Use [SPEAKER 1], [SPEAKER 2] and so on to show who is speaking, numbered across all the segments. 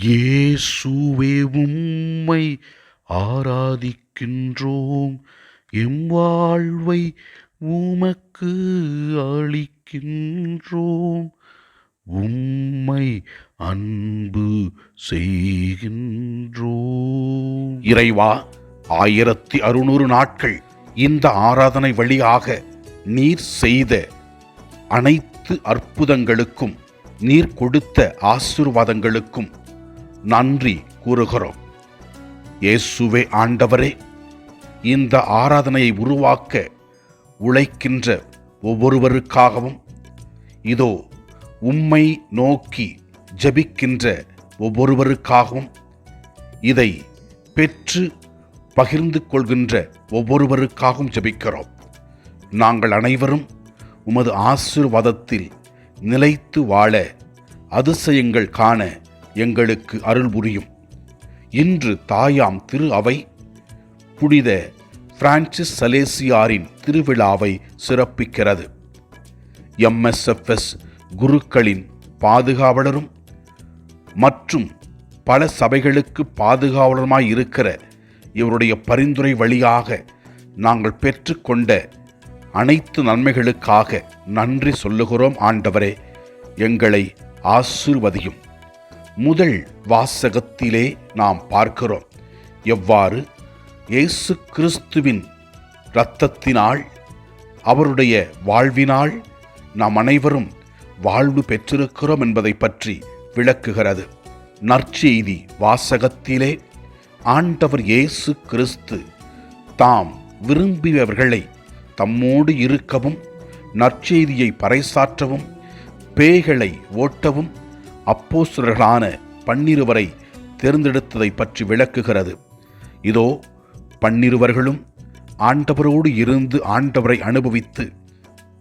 [SPEAKER 1] இயேசுவே உம்மை ஆராதிக்கின்றோம். எம் வாழ்வை உமக்கு அளிக்கின்றோம். உம்மை அன்பு செய்கின்றோம். இறைவா ஆயிரத்தி அறுநூறு நாட்கள் இந்த ஆராதனை வழியாக நீர் செய்த அனைத்து அற்புதங்களுக்கும் நீர் கொடுத்த ஆசீர்வாதங்களுக்கும் நன்றி கூறுகிறோம். இயேசுவே ஆண்டவரே இந்த ஆராதனையை உருவாக்க உழைக்கின்ற ஒவ்வொருவருக்காகவும் இதோ உம்மை நோக்கி ஜபிக்கின்ற ஒவ்வொருவருக்காகவும் இதை பெற்று பகிர்ந்து கொள்கின்ற ஒவ்வொருவருக்காகவும் ஜபிக்கிறோம். நாங்கள் அனைவரும் உமது ஆசீர்வாதத்தில் நிலைத்து வாழ அதிசயங்கள் காண எங்களுக்கு அருள் புரியும். இன்று தாயாம் திரு அவை புனித பிரான்சிஸ் சலேசியாரின் திருவிழாவை சிறப்பிக்கிறது. எம்எஸ்எஃப்எஸ் குருக்களின் பாதுகாவலரும் மற்றும் பல சபைகளுக்கு பாதுகாவலருமாய் இருக்கிற இவருடைய பரிந்துரை வழியாக நாங்கள் பெற்றுக்கொண்ட அனைத்து நன்மைகளுக்காக நன்றி சொல்லுகிறோம் ஆண்டவரே எங்களை ஆசிர்வதியும். முதல் வாசகத்திலே நாம் பார்க்கிறோம். எவ்வாறு? இயேசு கிறிஸ்துவின் இரத்தத்தினால் அவருடைய வாழ்வினால் நாம் அனைவரும் வாழ்வு பெற்றிருக்கிறோம் என்பதை பற்றி விளக்குகிறது. நற்செய்தி வாசகத்திலே ஆண்டவர் இயேசு கிறிஸ்து தாம் விரும்பியவர்களை தம்மோடு இருக்கவும் நற்செய்தியை பறைசாற்றவும் பேய்களை ஓட்டவும் அப்போஸ்தலர்களான பன்னிருவரை தேர்ந்தெடுத்ததை பற்றி விளக்குகிறது. இதோ பன்னிருவர்களும் ஆண்டவரோடு இருந்து ஆண்டவரை அனுபவித்து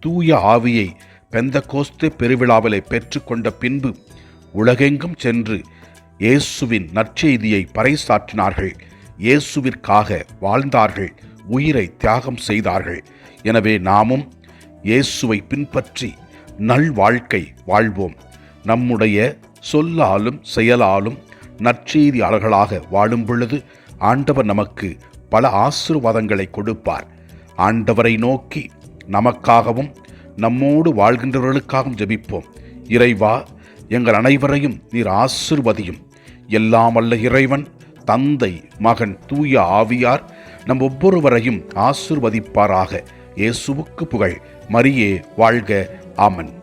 [SPEAKER 1] தூய ஆவியை பெந்த கோஸ்தே பெருவிழாவிலே பெற்றுக்கொண்ட பின்பு உலகெங்கும் சென்று இயேசுவின் நற்செய்தியை பறைசாற்றினார்கள். இயேசுவிற்காக வாழ்ந்தார்கள். உயிரை தியாகம் செய்தார்கள். எனவே நாமும் இயேசுவை பின்பற்றி நல் வாழ்க்கை வாழ்வோம். நம்முடைய சொல்லாலும் செயலாலும் நற்செய்தியாளர்களாக வாழும் பொழுது ஆண்டவர் நமக்கு பல ஆசிர்வாதங்களை கொடுப்பார். ஆண்டவரை நோக்கி நமக்காகவும் நம்மோடு வாழ்கின்றவர்களுக்காகவும் ஜெபிப்போம். இறைவா எங்கள் அனைவரையும் நீர் ஆசிர்வதியும். எல்லாம் அல்ல இறைவன் தந்தை மகன் தூய ஆவியார் நம் ஒவ்வொருவரையும் ஆசிர்வதிப்பாராக. இயேசுவுக்கு புகழ். மரியே வாழ்க. ஆமன்.